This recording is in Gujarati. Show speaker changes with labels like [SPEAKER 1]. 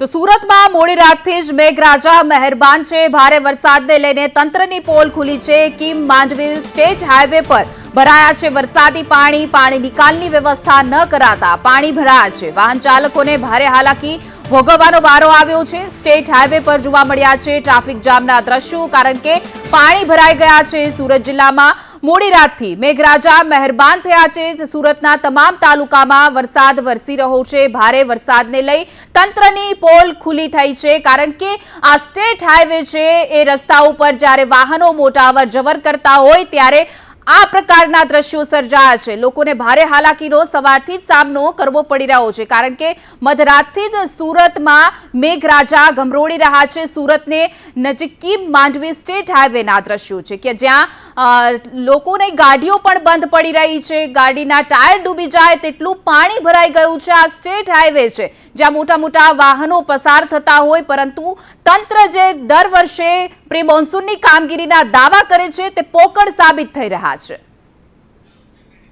[SPEAKER 1] તો સુરતમાં મોડી રાતથી જ મેઘરાજા મહેરબાન છે. ભારે વરસાદને લઈને તંત્રની પોલ ખુલી છે. કિમ માંડવી સ્ટેટ હાઈવે પર ભરાયા છે વરસાદી પાણી પાણી નિકાલની વ્યવસ્થા ન કરાતા પાણી ભરાયા છે. વાહન ચાલકોને ભારે હાલાકી ભોગવવાનો વારો આવ્યો છે. સ્ટેટ હાઈવે પર જોવા મળ્યા છે ટ્રાફિક જામના દ્રશ્યો, કારણ કે પાણી ભરાઈ ગયા છે સુરત જિલ્લામાં. મોડી રાતથી મેઘરાજા મહેરબાન થયા છે. સુરતના તમામ તાલુકામાં વરસાદ વરસી રહ્યો છે. ભારે વરસાદને લઈ તંત્રની પોલ ખુલ્લી થઈ છે, કારણ કે આ સ્ટેટ હાઈવે છે એ રસ્તા ઉપર જ્યારે વાહનો મોટા અવર જવર કરતા હોય ત્યારે આ પ્રકારના દ્રશ્યો સર્જાયા છે. લોકોને ભારે હાલાકીનો સવારથી જ સામનો કરવો પડી રહ્યો છે, કારણ કે મધરાતથી જ સુરતમાં મેઘરાજા ગમરોડી રહ્યા છે. સુરતને નજીકી માંડવી સ્ટેટ હાઈવેના દ્રશ્યો છે કે જ્યાં લોકોની ગાડીઓ પણ બંધ પડી રહી છે. ગાડીના ટાયર ડૂબી જાય તેટલું પાણી ભરાઈ ગયું છે. આ સ્ટેટ હાઈવે છે, જ્યાં મોટા મોટા વાહનો પસાર થતા હોય, પરંતુ તંત્ર જે દર વર્ષે પ્રી મોન્સૂનની કામગીરીના દાવા કરે છે, તે પોકળ સાબિત થઈ રહ્યા છે